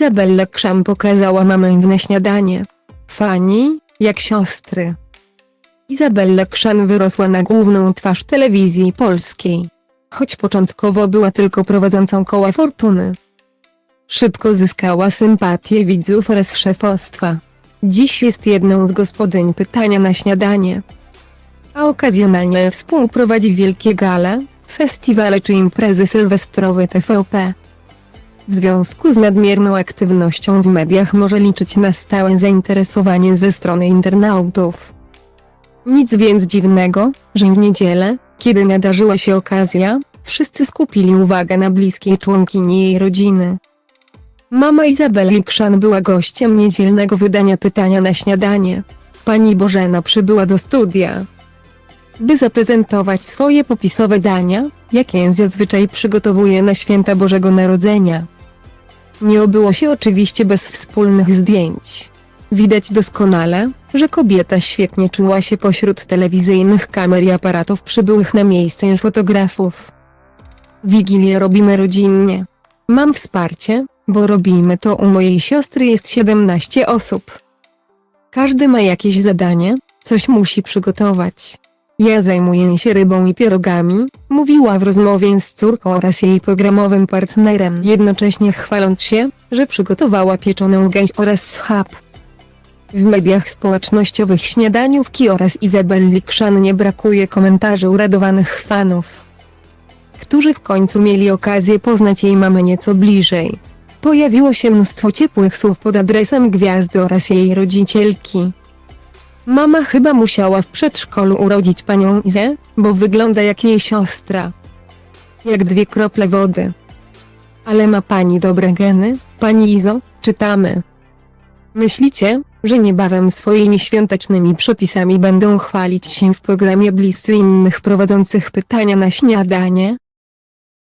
Izabella Krzam pokazała mamę na śniadanie. Fani, jak siostry. Izabella Krzan wyrosła na główną twarz telewizji polskiej. Choć początkowo była tylko prowadzącą koła fortuny. Szybko zyskała sympatię widzów oraz szefostwa. Dziś jest jedną z gospodyń pytania na śniadanie. A okazjonalnie współprowadzi wielkie gale, festiwale czy imprezy sylwestrowe TVP. W związku z nadmierną aktywnością w mediach może liczyć na stałe zainteresowanie ze strony internautów. Nic więc dziwnego, że w niedzielę, kiedy nadarzyła się okazja, wszyscy skupili uwagę na bliskiej członkini jej rodziny. Mama Izabeli Krzan była gościem niedzielnego wydania pytania na śniadanie. Pani Bożena przybyła do studia, by zaprezentować swoje popisowe dania, jakie zazwyczaj przygotowuje na święta Bożego Narodzenia. Nie obyło się oczywiście bez wspólnych zdjęć. Widać doskonale, że kobieta świetnie czuła się pośród telewizyjnych kamer i aparatów przybyłych na miejsce fotografów. Wigilię robimy rodzinnie. Mam wsparcie, bo robimy to u mojej siostry jest 17 osób. Każdy ma jakieś zadanie, coś musi przygotować. Ja zajmuję się rybą i pierogami, mówiła w rozmowie z córką oraz jej programowym partnerem, jednocześnie chwaląc się, że przygotowała pieczoną gęś oraz schab. W mediach społecznościowych śniadaniówki oraz Izabelli Krzan nie brakuje komentarzy uradowanych fanów, którzy w końcu mieli okazję poznać jej mamę nieco bliżej. Pojawiło się mnóstwo ciepłych słów pod adresem gwiazdy oraz jej rodzicielki. Mama chyba musiała w przedszkolu urodzić panią Izę, bo wygląda jak jej siostra. Jak dwie krople wody. Ale ma pani dobre geny, pani Izo, czytamy. Myślicie, że niebawem swoimi świątecznymi przepisami będą chwalić się w programie bliscy innych prowadzących pytania na śniadanie?